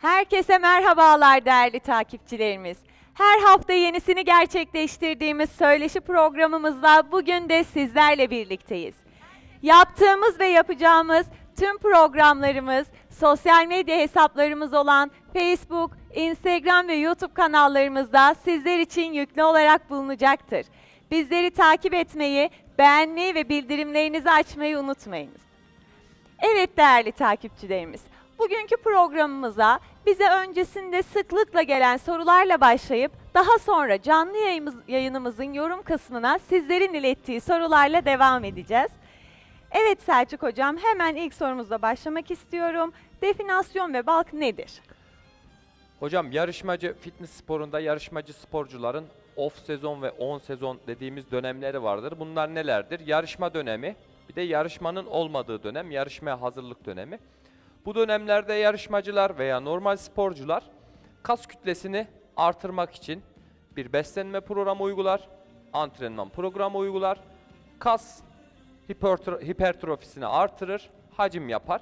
Herkese merhabalar değerli takipçilerimiz. Her hafta yenisini gerçekleştirdiğimiz söyleşi programımızda bugün de sizlerle birlikteyiz. Yaptığımız ve yapacağımız tüm programlarımız sosyal medya hesaplarımız olan Facebook, Instagram ve YouTube kanallarımızda sizler için yüklü olarak bulunacaktır. Bizleri takip etmeyi, beğenmeyi ve bildirimlerinizi açmayı unutmayınız. Evet değerli takipçilerimiz, bugünkü programımıza bize öncesinde sıklıkla gelen sorularla başlayıp daha sonra canlı yayınımızın yorum kısmına sizlerin ilettiği sorularla devam edeceğiz. Evet Selçuk Hocam hemen ilk sorumuzla başlamak istiyorum. Definasyon ve balk nedir? Hocam yarışmacı fitness sporunda yarışmacı sporcuların off sezon ve on sezon dediğimiz dönemleri vardır. Bunlar nelerdir? Yarışma dönemi, bir de yarışmanın olmadığı dönem, yarışmaya hazırlık dönemi. Bu dönemlerde yarışmacılar veya normal sporcular kas kütlesini artırmak için bir beslenme programı uygular, antrenman programı uygular, kas hipertro- hipertrofisini artırır, hacim yapar.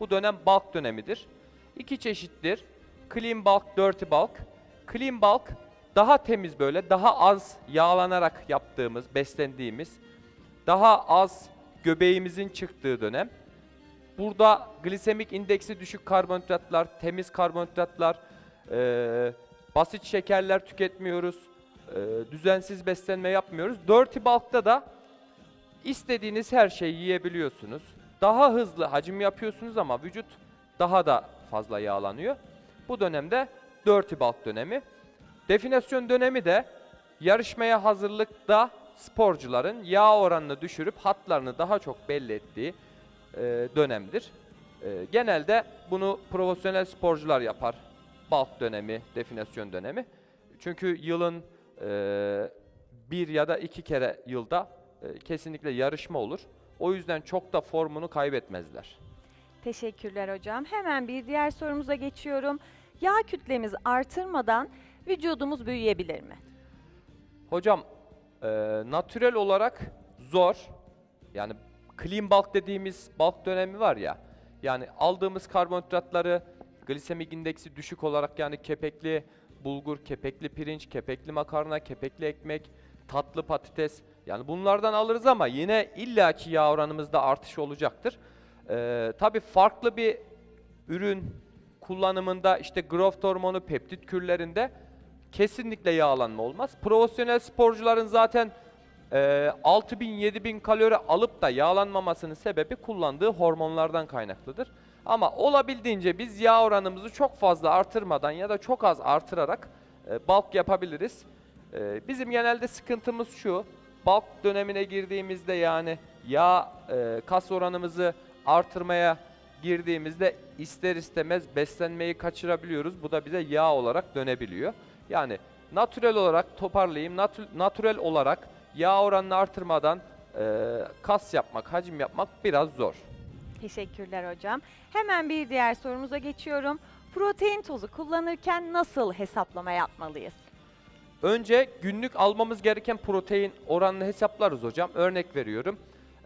Bu dönem bulk dönemidir. İki çeşittir. Clean bulk, dirty bulk. Clean bulk daha temiz böyle, daha az yağlanarak yaptığımız, beslendiğimiz, daha az göbeğimizin çıktığı dönem. Burada glisemik indeksi düşük karbonhidratlar, temiz karbonhidratlar, eee, basit şekerler tüketmiyoruz, eee, düzensiz beslenme yapmıyoruz. Dirty bulk'ta da istediğiniz her şeyi yiyebiliyorsunuz. Daha hızlı hacim yapıyorsunuz ama vücut daha da fazla yağlanıyor. Bu dönemde dirty bulk dönemi. Definasyon dönemi de yarışmaya hazırlıkta sporcuların yağ oranını düşürüp hatlarını daha çok belli ettiği e, dönemdir. E, genelde bunu profesyonel sporcular yapar. Bulk dönemi, definasyon dönemi. Çünkü yılın e, bir ya da iki kere yılda e, kesinlikle yarışma olur. O yüzden çok da formunu kaybetmezler. Teşekkürler hocam. Hemen bir diğer sorumuza geçiyorum. Yağ kütlemiz artırmadan vücudumuz büyüyebilir mi? Hocam, e, natürel olarak zor. Yani clean bulk dediğimiz bulk dönemi var ya. Yani aldığımız karbonhidratları glisemik indeksi düşük olarak yani kepekli bulgur, kepekli pirinç, kepekli makarna, kepekli ekmek, tatlı patates. Yani bunlardan alırız ama yine illaki yağ oranımızda artış olacaktır. E, tabii farklı bir ürün kullanımında işte growth hormonu, peptit kürlerinde kesinlikle yağlanma olmaz. Profesyonel sporcuların zaten e, 6000-7000 kalori alıp da yağlanmamasının sebebi kullandığı hormonlardan kaynaklıdır. Ama olabildiğince biz yağ oranımızı çok fazla artırmadan ya da çok az artırarak e, bulk yapabiliriz. E, bizim genelde sıkıntımız şu, bulk dönemine girdiğimizde yani yağ e, kas oranımızı artırmaya girdiğimizde ister istemez beslenmeyi kaçırabiliyoruz. Bu da bize yağ olarak dönebiliyor. Yani natürel olarak toparlayayım. Natü- natürel olarak yağ oranını artırmadan e, kas yapmak, hacim yapmak biraz zor. Teşekkürler hocam. Hemen bir diğer sorumuza geçiyorum. Protein tozu kullanırken nasıl hesaplama yapmalıyız? Önce günlük almamız gereken protein oranını hesaplarız hocam. Örnek veriyorum.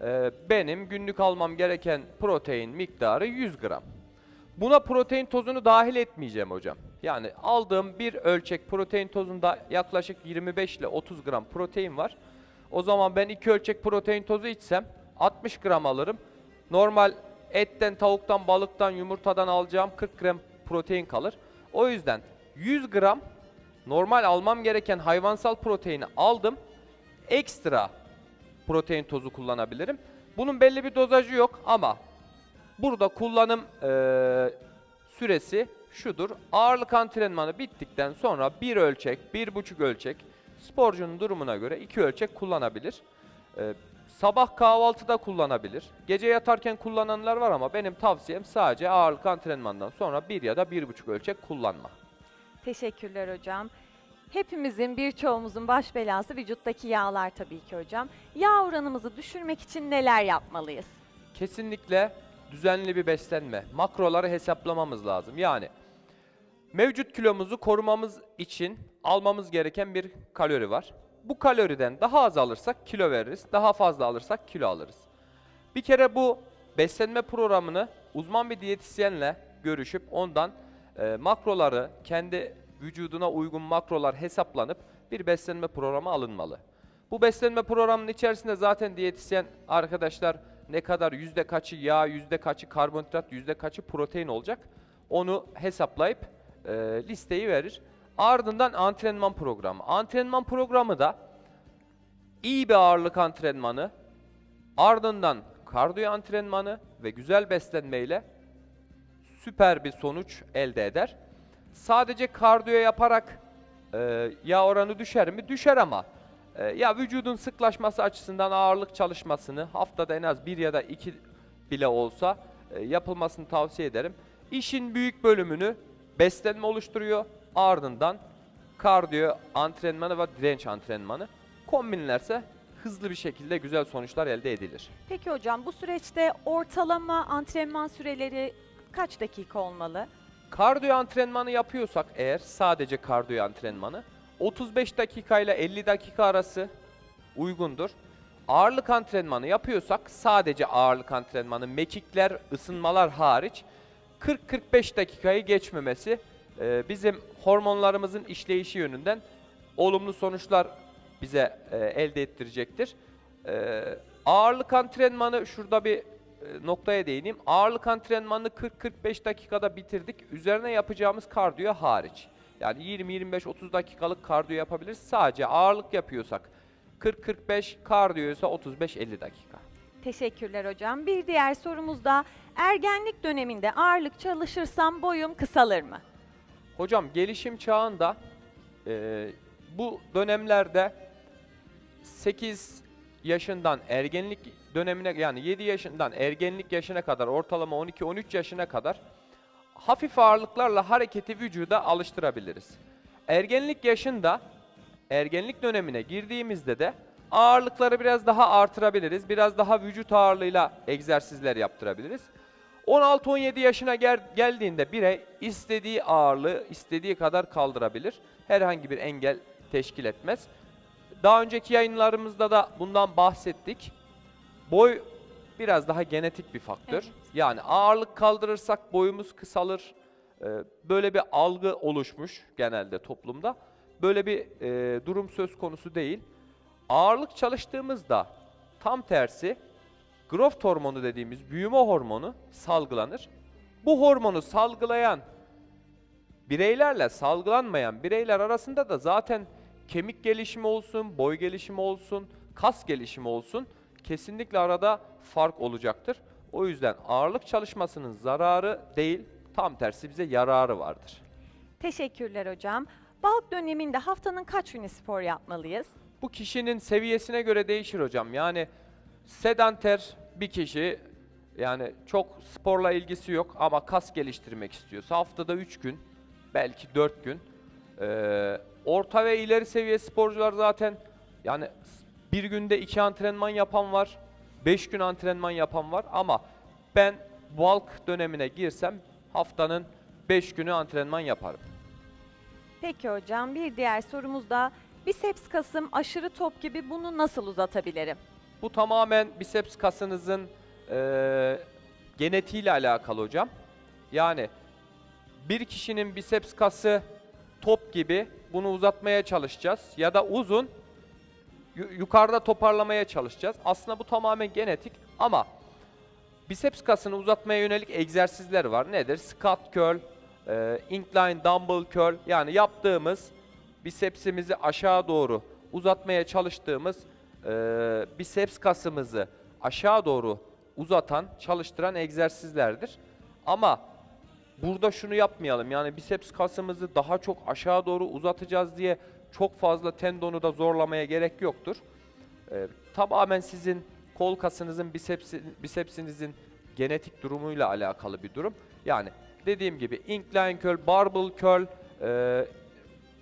Ee, benim günlük almam gereken protein miktarı 100 gram. Buna protein tozunu dahil etmeyeceğim hocam. Yani aldığım bir ölçek protein tozunda yaklaşık 25 ile 30 gram protein var. O zaman ben iki ölçek protein tozu içsem 60 gram alırım. Normal etten, tavuktan, balıktan, yumurtadan alacağım 40 gram protein kalır. O yüzden 100 gram normal almam gereken hayvansal proteini aldım. Ekstra protein tozu kullanabilirim. Bunun belli bir dozajı yok ama burada kullanım eee, süresi şudur. Ağırlık antrenmanı bittikten sonra bir ölçek, bir buçuk ölçek sporcunun durumuna göre iki ölçek kullanabilir. Eee, sabah kahvaltıda kullanabilir. Gece yatarken kullananlar var ama benim tavsiyem sadece ağırlık antrenmandan sonra bir ya da bir buçuk ölçek kullanma. Teşekkürler hocam. Hepimizin, birçoğumuzun baş belası vücuttaki yağlar tabii ki hocam. Yağ oranımızı düşürmek için neler yapmalıyız? kesinlikle düzenli bir beslenme, makroları hesaplamamız lazım. Yani mevcut kilomuzu korumamız için almamız gereken bir kalori var. Bu kaloriden daha az alırsak kilo veririz, daha fazla alırsak kilo alırız. Bir kere bu beslenme programını uzman bir diyetisyenle görüşüp ondan e, makroları kendi vücuduna uygun makrolar hesaplanıp bir beslenme programı alınmalı. Bu beslenme programının içerisinde zaten diyetisyen arkadaşlar ne kadar yüzde kaçı yağ, yüzde kaçı karbonhidrat, yüzde kaçı protein olacak onu hesaplayıp e, listeyi verir. Ardından antrenman programı. Antrenman programı da iyi bir ağırlık antrenmanı, ardından kardiyo antrenmanı ve güzel beslenmeyle süper bir sonuç elde eder. Sadece kardiyo yaparak e, yağ oranı düşer mi? Düşer ama e, ya vücudun sıklaşması açısından ağırlık çalışmasını haftada en az bir ya da iki bile olsa e, yapılmasını tavsiye ederim. İşin büyük bölümünü beslenme oluşturuyor. Ardından kardiyo antrenmanı ve direnç antrenmanı kombinlerse hızlı bir şekilde güzel sonuçlar elde edilir. Peki hocam bu süreçte ortalama antrenman süreleri kaç dakika olmalı? Kardiyo antrenmanı yapıyorsak eğer sadece kardiyo antrenmanı 35 dakika ile 50 dakika arası uygundur. Ağırlık antrenmanı yapıyorsak sadece ağırlık antrenmanı mekikler, ısınmalar hariç 40-45 dakikayı geçmemesi e, bizim hormonlarımızın işleyişi yönünden olumlu sonuçlar bize e, elde ettirecektir. E, ağırlık antrenmanı şurada bir e, noktaya değineyim. Ağırlık antrenmanını 40-45 dakikada bitirdik. Üzerine yapacağımız kardiyo hariç. Yani 20-25-30 dakikalık kardiyo yapabiliriz. Sadece ağırlık yapıyorsak 40-45, kardiyo ise 35-50 dakika. Teşekkürler hocam. Bir diğer sorumuz da ergenlik döneminde ağırlık çalışırsam boyum kısalır mı? Hocam gelişim çağında e, bu dönemlerde 8 yaşından ergenlik dönemine yani 7 yaşından ergenlik yaşına kadar ortalama 12-13 yaşına kadar hafif ağırlıklarla hareketi vücuda alıştırabiliriz. Ergenlik yaşında ergenlik dönemine girdiğimizde de ağırlıkları biraz daha artırabiliriz. Biraz daha vücut ağırlığıyla egzersizler yaptırabiliriz. 16-17 yaşına gel- geldiğinde birey istediği ağırlığı istediği kadar kaldırabilir. Herhangi bir engel teşkil etmez. Daha önceki yayınlarımızda da bundan bahsettik. Boy biraz daha genetik bir faktör. Evet. Yani ağırlık kaldırırsak boyumuz kısalır. Ee, Böyle bir algı oluşmuş genelde toplumda. Böyle bir e, durum söz konusu değil. Ağırlık çalıştığımızda tam tersi growth hormonu dediğimiz büyüme hormonu salgılanır. Bu hormonu salgılayan bireylerle salgılanmayan bireyler arasında da zaten kemik gelişimi olsun, boy gelişimi olsun, kas gelişimi olsun kesinlikle arada fark olacaktır. O yüzden ağırlık çalışmasının zararı değil, tam tersi bize yararı vardır. Teşekkürler hocam. Balk döneminde haftanın kaç günü spor yapmalıyız? Bu kişinin seviyesine göre değişir hocam. Yani sedanter bir kişi yani çok sporla ilgisi yok ama kas geliştirmek istiyorsa haftada 3 gün belki 4 gün. Ee, orta ve ileri seviye sporcular zaten yani bir günde iki antrenman yapan var. 5 gün antrenman yapan var ama ben bulk dönemine girsem haftanın 5 günü antrenman yaparım. Peki hocam bir diğer sorumuz da biceps kasım aşırı top gibi bunu nasıl uzatabilirim? Bu tamamen biceps kasınızın eee genetiğiyle alakalı hocam. Yani bir kişinin biceps kası top gibi bunu uzatmaya çalışacağız ya da uzun yu- yukarıda toparlamaya çalışacağız. Aslında bu tamamen genetik ama biceps kasını uzatmaya yönelik egzersizler var. Nedir? Squat curl, eee, incline dumbbell curl yani yaptığımız bisepsimizi aşağı doğru uzatmaya çalıştığımız eee biceps kasımızı aşağı doğru uzatan, çalıştıran egzersizlerdir. Ama burada şunu yapmayalım. Yani biceps kasımızı daha çok aşağı doğru uzatacağız diye çok fazla tendonu da zorlamaya gerek yoktur. Ee, tamamen sizin kol kasınızın, bisepsi, bisepsinizin genetik durumuyla alakalı bir durum. Yani dediğim gibi incline curl, barbell curl, e,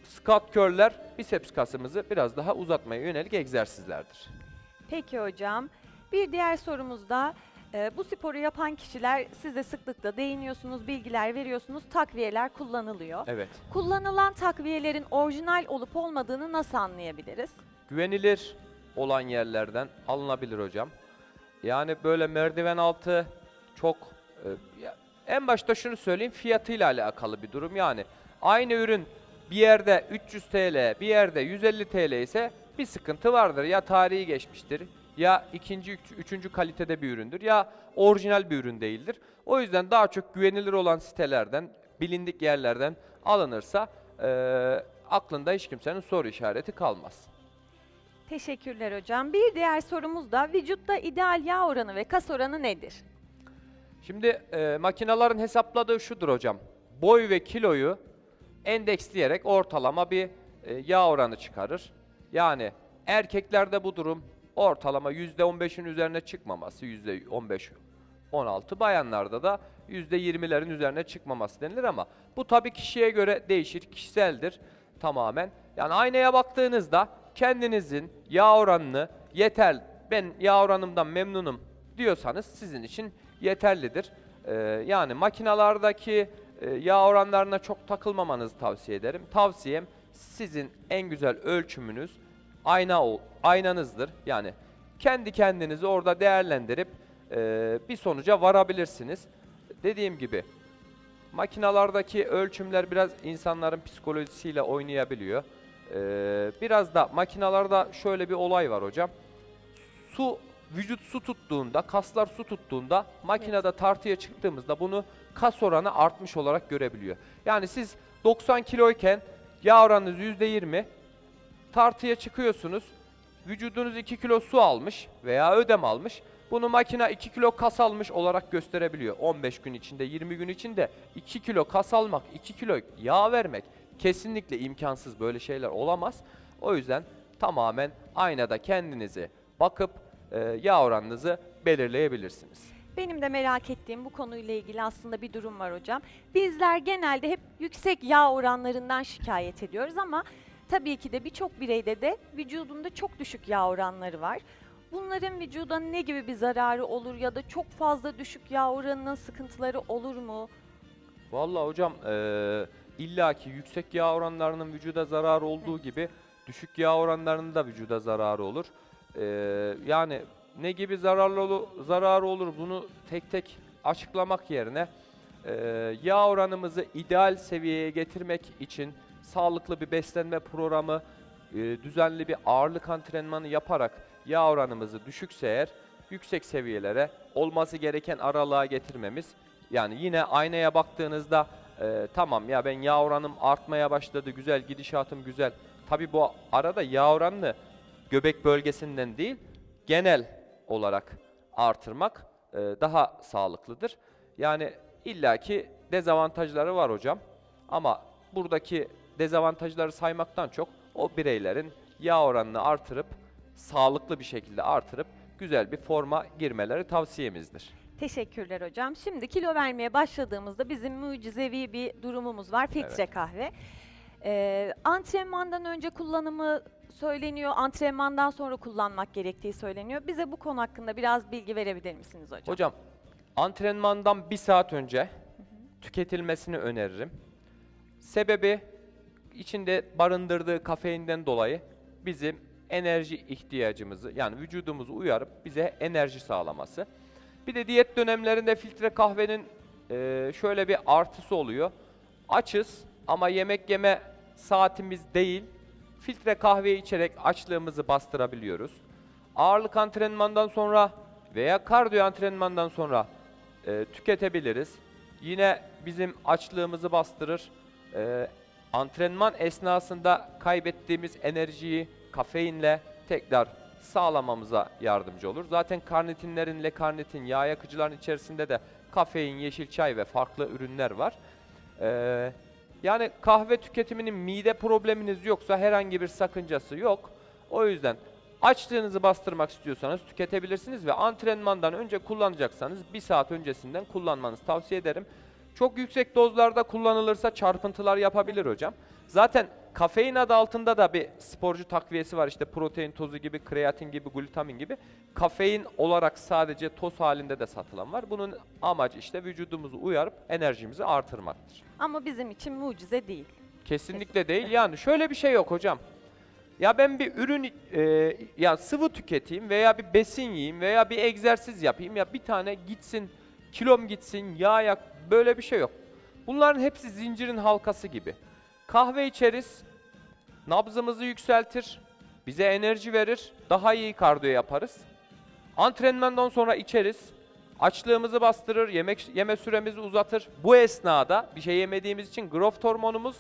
squat curl'ler biceps kasımızı biraz daha uzatmaya yönelik egzersizlerdir. Peki hocam. Bir diğer sorumuz da e, bu sporu yapan kişiler siz de sıklıkla değiniyorsunuz, bilgiler veriyorsunuz, takviyeler kullanılıyor. Evet. Kullanılan takviyelerin orijinal olup olmadığını nasıl anlayabiliriz? güvenilir olan yerlerden alınabilir hocam. Yani böyle merdiven altı çok e, ya- En başta şunu söyleyeyim fiyatıyla alakalı bir durum yani. Aynı ürün bir yerde 300 TL, bir yerde 150 TL ise bir sıkıntı vardır. Ya tarihi geçmiştir, ya ikinci, üç- üçüncü kalitede bir üründür, ya orijinal bir ürün değildir. O yüzden daha çok güvenilir olan sitelerden, bilindik yerlerden alınırsa eee, aklında hiç kimsenin soru işareti kalmaz. Teşekkürler hocam. Bir diğer sorumuz da vücutta ideal yağ oranı ve kas oranı nedir? Şimdi e, makinelerin hesapladığı şudur hocam. Boy ve kiloyu endeksleyerek ortalama bir e, yağ oranı çıkarır. Yani erkeklerde bu durum ortalama %15'in üzerine çıkmaması, %15 16 bayanlarda da %20'lerin üzerine çıkmaması denilir ama bu tabii kişiye göre değişir, kişiseldir tamamen. Yani aynaya baktığınızda kendinizin yağ oranını yeter, ben yağ oranımdan memnunum diyorsanız sizin için yeterlidir. Ee, yani makinalardaki yağ oranlarına çok takılmamanızı tavsiye ederim. Tavsiyem sizin en güzel ölçümünüz ayna ol, aynanızdır. Yani kendi kendinizi orada değerlendirip e, bir sonuca varabilirsiniz. Dediğim gibi makinalardaki ölçümler biraz insanların psikolojisiyle oynayabiliyor. Ee, biraz da makinalarda şöyle bir olay var hocam. Su vücut su tuttuğunda, kaslar su tuttuğunda makinede tartıya çıktığımızda bunu kas oranı artmış olarak görebiliyor. Yani siz 90 kiloyken yağ oranınız %20, tartıya çıkıyorsunuz. Vücudunuz 2 kilo su almış veya ödem almış. Bunu makine 2 kilo kas almış olarak gösterebiliyor. 15 gün içinde, 20 gün içinde 2 kilo kas almak, 2 kilo yağ vermek kesinlikle imkansız böyle şeyler olamaz. O yüzden tamamen aynada kendinizi bakıp yağ oranınızı belirleyebilirsiniz. Benim de merak ettiğim bu konuyla ilgili aslında bir durum var hocam. Bizler genelde hep yüksek yağ oranlarından şikayet ediyoruz ama tabii ki de birçok bireyde de vücudunda çok düşük yağ oranları var. Bunların vücuda ne gibi bir zararı olur ya da çok fazla düşük yağ oranının sıkıntıları olur mu? Vallahi hocam eee illaki yüksek yağ oranlarının vücuda zararı olduğu gibi düşük yağ oranlarının da vücuda zararı olur. Eee, yani ne gibi zararlı zararı olur bunu tek tek açıklamak yerine eee, yağ oranımızı ideal seviyeye getirmek için sağlıklı bir beslenme programı, eee, düzenli bir ağırlık antrenmanı yaparak yağ oranımızı düşükse eğer yüksek seviyelere olması gereken aralığa getirmemiz yani yine aynaya baktığınızda e, tamam ya ben yağ oranım artmaya başladı, güzel gidişatım güzel. Tabi bu arada yağ oranını göbek bölgesinden değil, genel olarak artırmak e, daha sağlıklıdır. Yani illaki dezavantajları var hocam. Ama buradaki dezavantajları saymaktan çok o bireylerin yağ oranını artırıp sağlıklı bir şekilde artırıp güzel bir forma girmeleri tavsiyemizdir. Teşekkürler hocam. Şimdi kilo vermeye başladığımızda bizim mucizevi bir durumumuz var. Filtre kahve. Ee, antrenmandan önce kullanımı söyleniyor, antrenmandan sonra kullanmak gerektiği söyleniyor. Bize bu konu hakkında biraz bilgi verebilir misiniz hocam? Hocam antrenmandan bir saat önce tüketilmesini öneririm. Sebebi içinde barındırdığı kafeinden dolayı bizim enerji ihtiyacımızı yani vücudumuzu uyarıp bize enerji sağlaması. Bir de diyet dönemlerinde filtre kahvenin eee, şöyle bir artısı oluyor. Açız ama yemek yeme saatimiz değil. Filtre kahve içerek açlığımızı bastırabiliyoruz. Ağırlık antrenmandan sonra veya kardiyo antrenmandan sonra e, tüketebiliriz. Yine bizim açlığımızı bastırır. E, antrenman esnasında kaybettiğimiz enerjiyi kafeinle tekrar sağlamamıza yardımcı olur. Zaten karnitinlerin, lekarnitin, yağ yakıcıların içerisinde de kafein, yeşil çay ve farklı ürünler var. E, yani kahve tüketiminin mide probleminiz yoksa herhangi bir sakıncası yok. O yüzden açlığınızı bastırmak istiyorsanız tüketebilirsiniz ve antrenmandan önce kullanacaksanız bir saat öncesinden kullanmanızı tavsiye ederim. Çok yüksek dozlarda kullanılırsa çarpıntılar yapabilir hocam. Zaten kafein adı altında da bir sporcu takviyesi var. İşte protein tozu gibi, kreatin gibi, glutamin gibi. Kafein olarak sadece toz halinde de satılan var. Bunun amacı işte vücudumuzu uyarıp enerjimizi artırmaktır. Ama bizim için mucize değil. Kesinlikle değil. Yani şöyle bir şey yok hocam. Ya ben bir ürün e, ya sıvı tüketeyim veya bir besin yiyeyim veya bir egzersiz yapayım ya bir tane gitsin kilom gitsin, yağ yak böyle bir şey yok. Bunların hepsi zincirin halkası gibi. Kahve içeriz, nabzımızı yükseltir, bize enerji verir, daha iyi kardiyo yaparız. Antrenmandan sonra içeriz, açlığımızı bastırır, yemek yeme süremizi uzatır. Bu esnada bir şey yemediğimiz için growth hormonumuz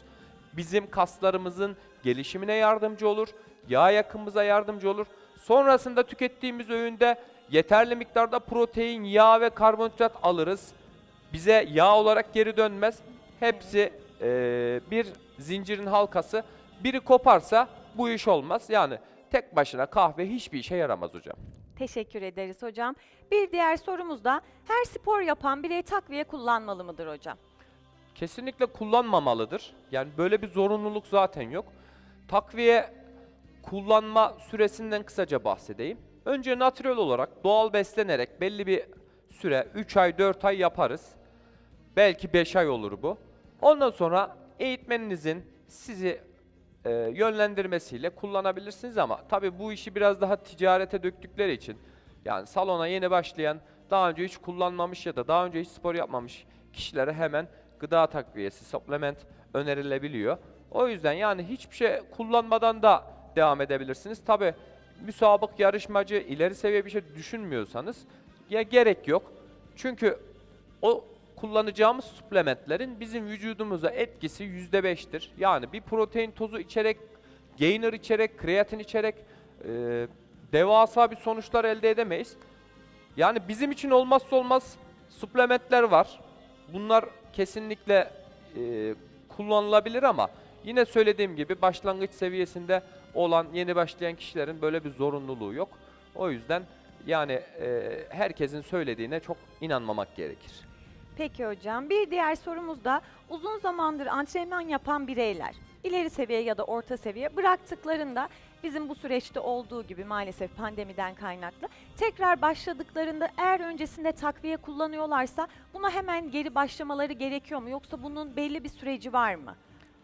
bizim kaslarımızın gelişimine yardımcı olur, yağ yakımımıza yardımcı olur. Sonrasında tükettiğimiz öğünde yeterli miktarda protein, yağ ve karbonhidrat alırız. Bize yağ olarak geri dönmez. Hepsi eee, bir zincirin halkası. Biri koparsa bu iş olmaz. Yani tek başına kahve hiçbir işe yaramaz hocam. Teşekkür ederiz hocam. Bir diğer sorumuz da her spor yapan birey takviye kullanmalı mıdır hocam? Kesinlikle kullanmamalıdır. Yani böyle bir zorunluluk zaten yok. Takviye kullanma süresinden kısaca bahsedeyim. Önce natürel olarak doğal beslenerek belli bir süre 3 ay 4 ay yaparız. Belki 5 ay olur bu. Ondan sonra eğitmeninizin sizi e, yönlendirmesiyle kullanabilirsiniz ama tabii bu işi biraz daha ticarete döktükleri için yani salona yeni başlayan daha önce hiç kullanmamış ya da daha önce hiç spor yapmamış kişilere hemen gıda takviyesi, supplement önerilebiliyor. O yüzden yani hiçbir şey kullanmadan da devam edebilirsiniz. Tabii müsabık, yarışmacı, ileri seviye bir şey düşünmüyorsanız ya gerek yok. Çünkü o kullanacağımız suplementlerin bizim vücudumuza etkisi %5'tir. Yani bir protein tozu içerek, gainer içerek, kreatin içerek e, devasa bir sonuçlar elde edemeyiz. Yani bizim için olmazsa olmaz suplementler var. Bunlar kesinlikle e, kullanılabilir ama yine söylediğim gibi başlangıç seviyesinde olan yeni başlayan kişilerin böyle bir zorunluluğu yok. O yüzden yani e, herkesin söylediğine çok inanmamak gerekir. Peki hocam. Bir diğer sorumuz da uzun zamandır antrenman yapan bireyler ileri seviye ya da orta seviye bıraktıklarında bizim bu süreçte olduğu gibi maalesef pandemiden kaynaklı tekrar başladıklarında eğer öncesinde takviye kullanıyorlarsa buna hemen geri başlamaları gerekiyor mu yoksa bunun belli bir süreci var mı?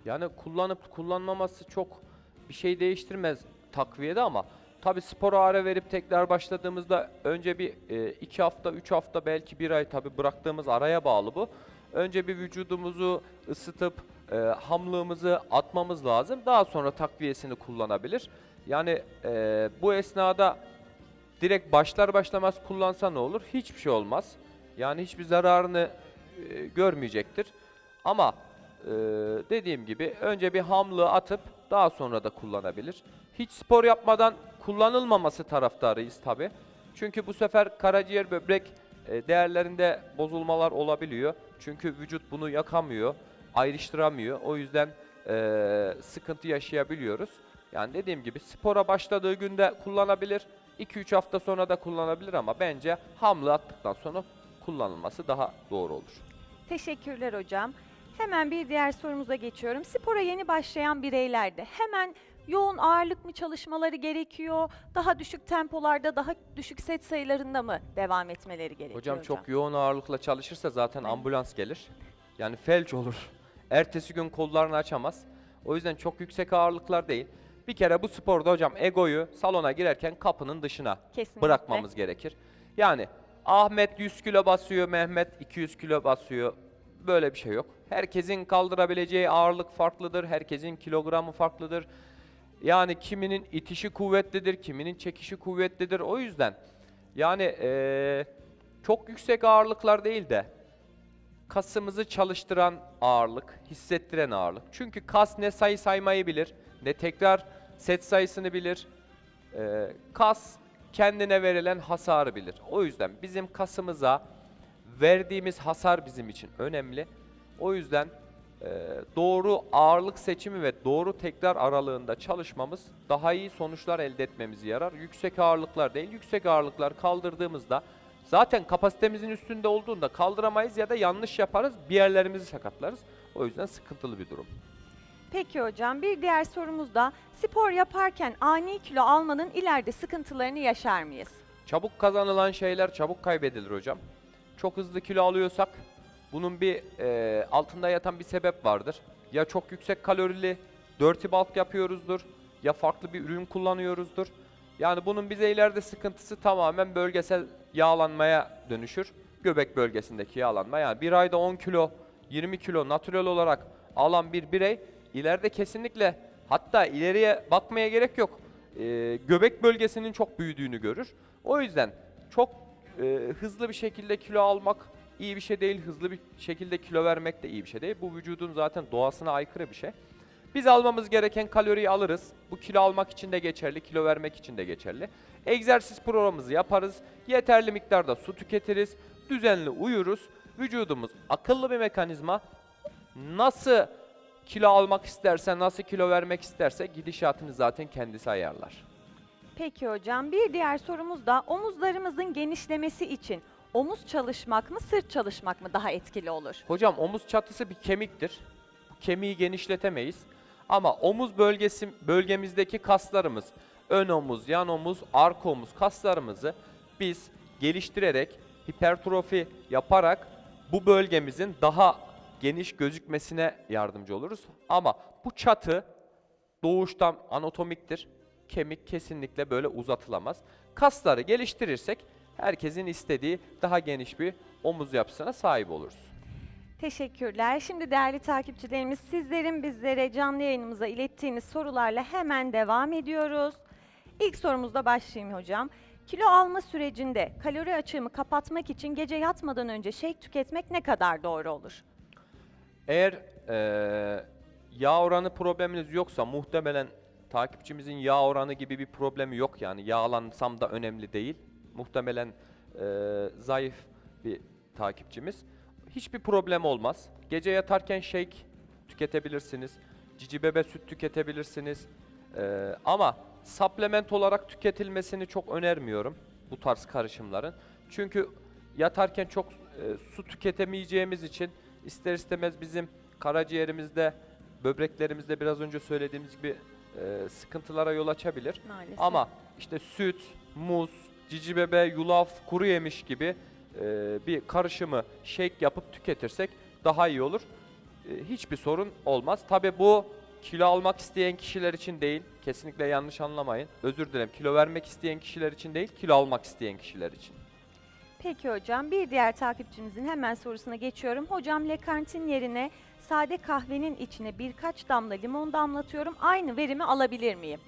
Yani kullanıp kullanmaması çok bir şey değiştirmez takviyede ama tabi spora ara verip tekrar başladığımızda önce bir e, iki hafta, üç hafta belki bir ay tabi bıraktığımız araya bağlı bu. Önce bir vücudumuzu ısıtıp e, hamlığımızı atmamız lazım. Daha sonra takviyesini kullanabilir. Yani e, bu esnada direkt başlar başlamaz kullansa ne olur? Hiçbir şey olmaz. Yani hiçbir zararını e, görmeyecektir. Ama e, dediğim gibi önce bir hamlığı atıp daha sonra da kullanabilir. Hiç spor yapmadan kullanılmaması taraftarıyız tabi. Çünkü bu sefer karaciğer böbrek e, değerlerinde bozulmalar olabiliyor. Çünkü vücut bunu yakamıyor, ayrıştıramıyor. O yüzden e, sıkıntı yaşayabiliyoruz. Yani dediğim gibi spora başladığı günde kullanabilir. 2-3 hafta sonra da kullanabilir ama bence hamlı attıktan sonra kullanılması daha doğru olur. Teşekkürler hocam. Hemen bir diğer sorumuza geçiyorum. Spora yeni başlayan bireylerde hemen yoğun ağırlık mı çalışmaları gerekiyor? Daha düşük tempolarda, daha düşük set sayılarında mı devam etmeleri gerekiyor Hocam hocam? çok yoğun ağırlıkla çalışırsa zaten ambulans gelir. Yani felç olur. Ertesi gün kollarını açamaz. O yüzden çok yüksek ağırlıklar değil. Bir kere bu sporda hocam egoyu salona girerken kapının dışına Kesinlikle. bırakmamız gerekir. Yani Ahmet 100 kilo basıyor, Mehmet 200 kilo basıyor. Böyle bir şey yok. Herkesin kaldırabileceği ağırlık farklıdır. Herkesin kilogramı farklıdır. Yani kiminin itişi kuvvetlidir, kiminin çekişi kuvvetlidir. O yüzden yani eee, çok yüksek ağırlıklar değil de kasımızı çalıştıran ağırlık, hissettiren ağırlık. Çünkü kas ne sayı saymayı bilir, ne tekrar set sayısını bilir. Eee, kas kendine verilen hasarı bilir. O yüzden bizim kasımıza verdiğimiz hasar bizim için önemli. O yüzden doğru ağırlık seçimi ve doğru tekrar aralığında çalışmamız daha iyi sonuçlar elde etmemizi yarar. Yüksek ağırlıklar değil, yüksek ağırlıklar kaldırdığımızda zaten kapasitemizin üstünde olduğunda kaldıramayız ya da yanlış yaparız, bir yerlerimizi sakatlarız. O yüzden sıkıntılı bir durum. Peki hocam bir diğer sorumuz da spor yaparken ani kilo almanın ileride sıkıntılarını yaşar mıyız? Çabuk kazanılan şeyler çabuk kaybedilir hocam. Çok hızlı kilo alıyorsak bunun bir e, altında yatan bir sebep vardır. Ya çok yüksek kalorili dirty bulk yapıyoruzdur ya farklı bir ürün kullanıyoruzdur. Yani bunun bize ileride sıkıntısı tamamen bölgesel yağlanmaya dönüşür. göbek bölgesindeki yağlanma. Yani bir ayda 10 kilo, 20 kilo natural olarak alan bir birey ileride kesinlikle hatta ileriye bakmaya gerek yok. Ee, göbek bölgesinin çok büyüdüğünü görür. O yüzden çok e, hızlı bir şekilde kilo almak iyi bir şey değil. Hızlı bir şekilde kilo vermek de iyi bir şey değil. Bu vücudun zaten doğasına aykırı bir şey. Biz almamız gereken kaloriyi alırız. Bu kilo almak için de geçerli, kilo vermek için de geçerli. Egzersiz programımızı yaparız. Yeterli miktarda su tüketiriz. Düzenli uyuruz. Vücudumuz akıllı bir mekanizma. Nasıl kilo almak isterse, nasıl kilo vermek isterse gidişatını zaten kendisi ayarlar. Peki hocam bir diğer sorumuz da omuzlarımızın genişlemesi için omuz çalışmak mı sırt çalışmak mı daha etkili olur? Hocam omuz çatısı bir kemiktir. Bu kemiği genişletemeyiz. Ama omuz bölgesi bölgemizdeki kaslarımız, ön omuz, yan omuz, arka omuz kaslarımızı biz geliştirerek, hipertrofi yaparak bu bölgemizin daha geniş gözükmesine yardımcı oluruz. Ama bu çatı doğuştan anatomiktir. Kemik kesinlikle böyle uzatılamaz. Kasları geliştirirsek herkesin istediği daha geniş bir omuz yapısına sahip oluruz. Teşekkürler. Şimdi değerli takipçilerimiz sizlerin bizlere canlı yayınımıza ilettiğiniz sorularla hemen devam ediyoruz. İlk sorumuzda başlayayım hocam. Kilo alma sürecinde kalori açığımı kapatmak için gece yatmadan önce shake tüketmek ne kadar doğru olur? Eğer eee, yağ oranı probleminiz yoksa muhtemelen takipçimizin yağ oranı gibi bir problemi yok yani yağlansam da önemli değil. Muhtemelen eee, zayıf bir takipçimiz. Hiçbir problem olmaz. Gece yatarken shake tüketebilirsiniz. Cici bebe süt tüketebilirsiniz. Eee, ama supplement olarak tüketilmesini çok önermiyorum bu tarz karışımların. Çünkü yatarken çok e, su tüketemeyeceğimiz için ister istemez bizim karaciğerimizde, böbreklerimizde biraz önce söylediğimiz gibi e, sıkıntılara yol açabilir. Maalesef. Ama işte süt, muz, cici bebe, yulaf, kuru yemiş gibi e, bir karışımı shake yapıp tüketirsek daha iyi olur. E, hiçbir sorun olmaz. Tabi bu kilo almak isteyen kişiler için değil. Kesinlikle yanlış anlamayın. Özür dilerim. Kilo vermek isteyen kişiler için değil, kilo almak isteyen kişiler için. Peki hocam bir diğer takipçimizin hemen sorusuna geçiyorum. Hocam lekantin yerine sade kahvenin içine birkaç damla limon damlatıyorum. Aynı verimi alabilir miyim?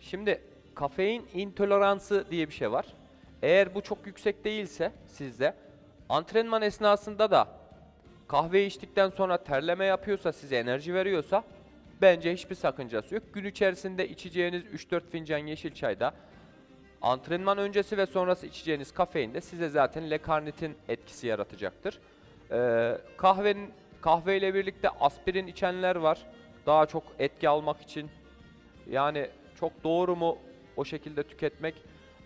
Şimdi kafein intoleransı diye bir şey var. Eğer bu çok yüksek değilse sizde antrenman esnasında da kahve içtikten sonra terleme yapıyorsa size enerji veriyorsa bence hiçbir sakıncası yok. Gün içerisinde içeceğiniz 3-4 fincan yeşil çayda antrenman öncesi ve sonrası içeceğiniz kafein de size zaten lekarnitin etkisi yaratacaktır. Ee, kahvenin kahveyle birlikte aspirin içenler var. Daha çok etki almak için yani çok doğru mu o şekilde tüketmek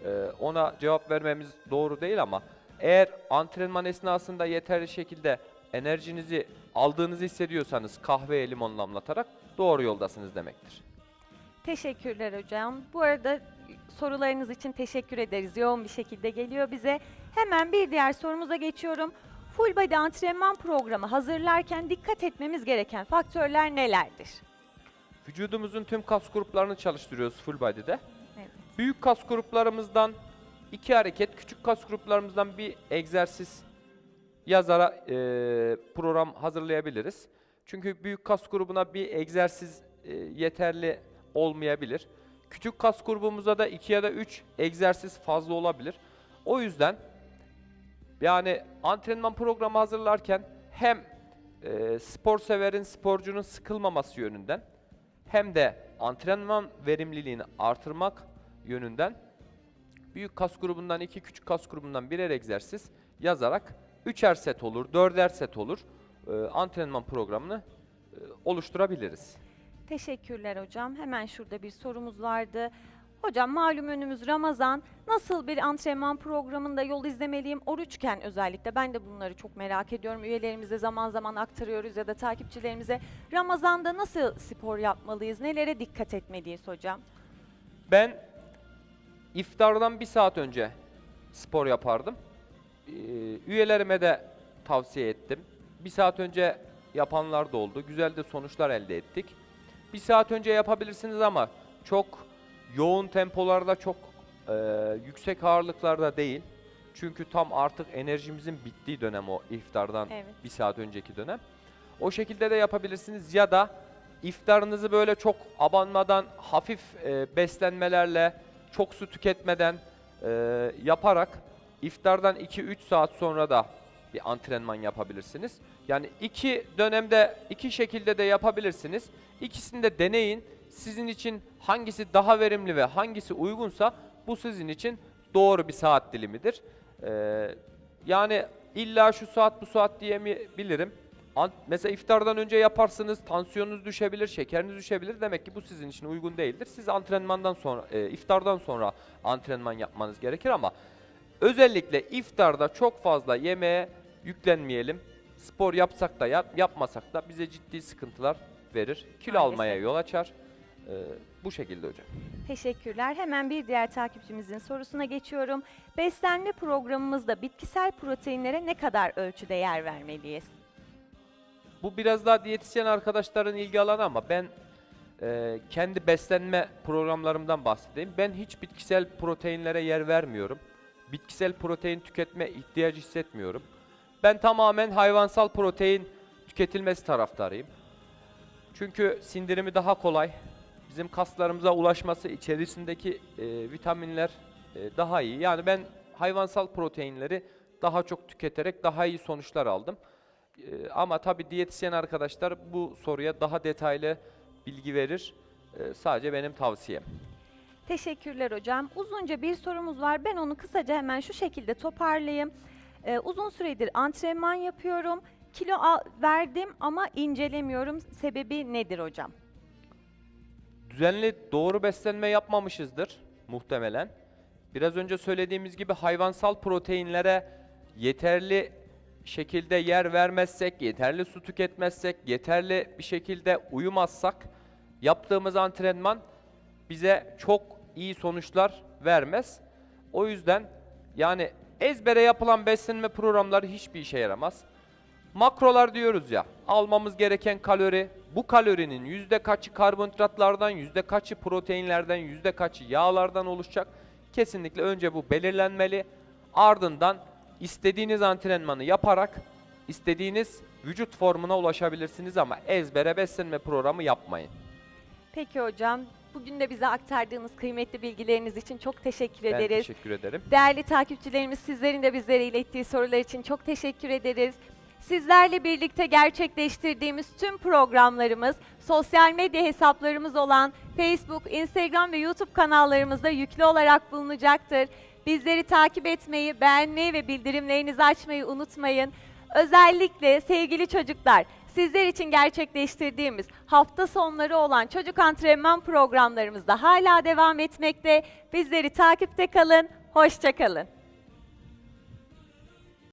e, ona cevap vermemiz doğru değil ama eğer antrenman esnasında yeterli şekilde enerjinizi aldığınızı hissediyorsanız kahveye limon damlatarak doğru yoldasınız demektir. Teşekkürler hocam. Bu arada sorularınız için teşekkür ederiz. Yoğun bir şekilde geliyor bize. Hemen bir diğer sorumuza geçiyorum. Full body antrenman programı hazırlarken dikkat etmemiz gereken faktörler nelerdir? Vücudumuzun tüm kas gruplarını çalıştırıyoruz full body'de. Büyük kas gruplarımızdan iki hareket, küçük kas gruplarımızdan bir egzersiz yazara e, program hazırlayabiliriz. Çünkü büyük kas grubuna bir egzersiz e, yeterli olmayabilir. Küçük kas grubumuza da iki ya da üç egzersiz fazla olabilir. O yüzden yani antrenman programı hazırlarken hem e, spor severin, sporcunun sıkılmaması yönünden hem de antrenman verimliliğini artırmak yönünden büyük kas grubundan iki, küçük kas grubundan birer egzersiz yazarak üçer set olur, dörder set olur e, antrenman programını e, oluşturabiliriz. Teşekkürler hocam. Hemen şurada bir sorumuz vardı. Hocam malum önümüz Ramazan. Nasıl bir antrenman programında yol izlemeliyim? Oruçken özellikle ben de bunları çok merak ediyorum. Üyelerimize zaman zaman aktarıyoruz ya da takipçilerimize. Ramazan'da nasıl spor yapmalıyız? Nelere dikkat etmeliyiz hocam? Ben iftardan bir saat önce spor yapardım. Ee, üyelerime de tavsiye ettim. Bir saat önce yapanlar da oldu. Güzel de sonuçlar elde ettik. Bir saat önce yapabilirsiniz ama çok yoğun tempolarda, çok e, yüksek ağırlıklarda değil. Çünkü tam artık enerjimizin bittiği dönem o iftardan Evet. bir saat önceki dönem. O şekilde de yapabilirsiniz ya da iftarınızı böyle çok abanmadan hafif e, beslenmelerle çok su tüketmeden e, yaparak iftardan 2-3 saat sonra da bir antrenman yapabilirsiniz. Yani iki dönemde iki şekilde de yapabilirsiniz. İkisini de deneyin. Sizin için hangisi daha verimli ve hangisi uygunsa bu sizin için doğru bir saat dilimidir. Ee, yani illa şu saat bu saat diyemeyebilirim. Mesela iftardan önce yaparsınız, tansiyonunuz düşebilir, şekeriniz düşebilir. Demek ki bu sizin için uygun değildir. Siz antrenmandan sonra, e, iftardan sonra antrenman yapmanız gerekir ama özellikle iftarda çok fazla yemeğe yüklenmeyelim. Spor yapsak da yap, yapmasak da bize ciddi sıkıntılar verir. Kilo Maalesef. almaya yol açar. Ee, bu şekilde hocam. Teşekkürler. Hemen bir diğer takipçimizin sorusuna geçiyorum. Beslenme programımızda bitkisel proteinlere ne kadar ölçüde yer vermeliyiz? Bu biraz daha diyetisyen arkadaşların ilgi alanı ama ben e, kendi beslenme programlarımdan bahsedeyim. Ben hiç bitkisel proteinlere yer vermiyorum. Bitkisel protein tüketme ihtiyacı hissetmiyorum. Ben tamamen hayvansal protein tüketilmesi taraftarıyım. Çünkü sindirimi daha kolay. Bizim kaslarımıza ulaşması içerisindeki e, vitaminler e, daha iyi. Yani ben hayvansal proteinleri daha çok tüketerek daha iyi sonuçlar aldım. Ee, ama tabii diyetisyen arkadaşlar bu soruya daha detaylı bilgi verir. Ee, sadece benim tavsiyem. Teşekkürler hocam. Uzunca bir sorumuz var. Ben onu kısaca hemen şu şekilde toparlayayım. Ee, uzun süredir antrenman yapıyorum. Kilo verdim ama incelemiyorum. Sebebi nedir hocam? Düzenli doğru beslenme yapmamışızdır muhtemelen. Biraz önce söylediğimiz gibi hayvansal proteinlere yeterli şekilde yer vermezsek, yeterli su tüketmezsek, yeterli bir şekilde uyumazsak yaptığımız antrenman bize çok iyi sonuçlar vermez. O yüzden yani ezbere yapılan beslenme programları hiçbir işe yaramaz. Makrolar diyoruz ya, almamız gereken kalori, bu kalorinin yüzde kaçı karbonhidratlardan, yüzde kaçı proteinlerden, yüzde kaçı yağlardan oluşacak. Kesinlikle önce bu belirlenmeli. Ardından istediğiniz antrenmanı yaparak istediğiniz vücut formuna ulaşabilirsiniz ama ezbere beslenme programı yapmayın. Peki hocam. Bugün de bize aktardığınız kıymetli bilgileriniz için çok teşekkür Ben ederiz. teşekkür ederim. Değerli takipçilerimiz sizlerin de bizlere ilettiği sorular için çok teşekkür ederiz. Sizlerle birlikte gerçekleştirdiğimiz tüm programlarımız sosyal medya hesaplarımız olan Facebook, Instagram ve YouTube kanallarımızda yüklü olarak bulunacaktır. Bizleri takip etmeyi, beğenmeyi ve bildirimlerinizi açmayı unutmayın. Özellikle sevgili çocuklar, sizler için gerçekleştirdiğimiz hafta sonları olan çocuk antrenman programlarımız da hala devam etmekte. Bizleri takipte kalın, hoşça kalın.